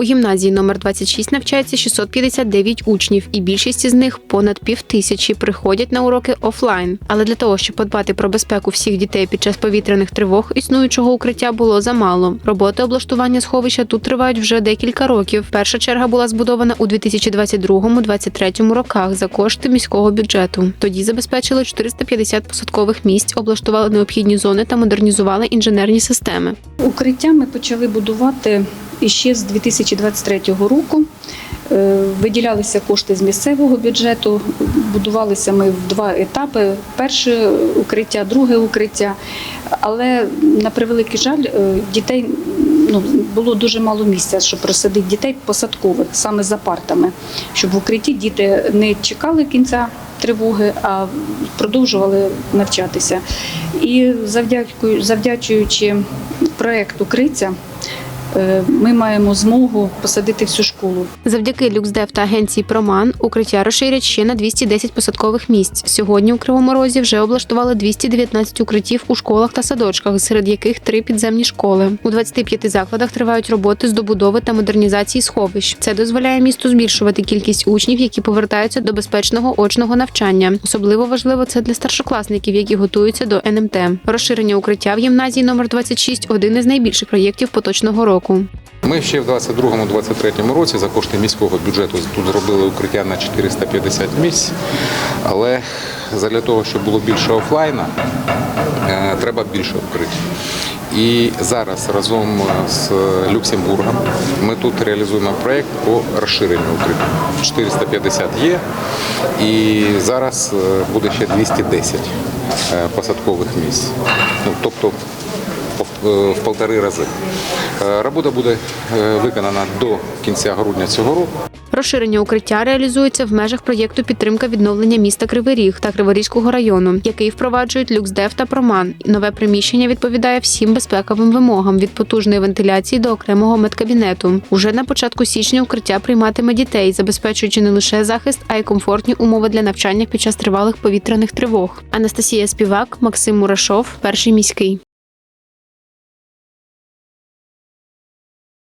У гімназії номер 26 навчається 659 учнів, і більшість із них понад півтисячі приходять на уроки офлайн. Але для того, щоб подбати про безпеку всіх дітей під час повітряних тривог, існуючого укриття було замало. Роботи облаштування сховища тут тривають вже декілька років. Перша черга була збудована у 2022-2023 роках за кошти міського бюджету. Тоді забезпечили 450 посадкових місць, облаштували необхідні зони та модернізували інженерні системи. Укриття ми почали будувати іще з 2023 року. Е, Виділялися кошти з місцевого бюджету. Будувалися ми в два етапи: перше укриття, друге укриття. Але на превеликий жаль, е, дітей ну, було дуже мало місця, щоб розсадити дітей посадкових саме за партами, щоб в укритті діти не чекали кінця тривоги, а продовжували навчатися. І завдячуючи проєкту Криця, ми маємо змогу посадити всю школу. Завдяки Люксдев та агенції Проман укриття розширять ще на 210 посадкових місць. Сьогодні у Кривому Розі вже облаштували 219 укриттів у школах та садочках, серед яких три підземні школи. У 25 закладах тривають роботи з добудови та модернізації сховищ. Це дозволяє місту збільшувати кількість учнів, які повертаються до безпечного очного навчання. Особливо важливо це для старшокласників, які готуються до НМТ. Розширення укриття в гімназії номер 26 – один із найбільших проєктів поточного року. Ми ще в 22-23 році за кошти міського бюджету тут зробили укриття на 450 місць, але для того, щоб було більше офлайна, е, треба більше укриття. І зараз разом з Люксембургом ми тут реалізуємо проєкт по розширенню укриття. 450 є, і зараз е, буде ще 210 е, посадкових місць. Ну, тобто в- в полтори рази. Е, Робота буде е, виконана до кінця грудня цього року. Розширення укриття реалізується в межах проєкту підтримка відновлення міста Кривий Ріг та Криворізького району, який впроваджують Люксдев та Проман. Нове приміщення відповідає всім безпековим вимогам від потужної вентиляції до окремого медкабінету. Уже на початку січня укриття прийматиме дітей, забезпечуючи не лише захист, а й комфортні умови для навчання під час тривалих повітряних тривог. Анастасія Співак, Максим Мурашов, перший міський.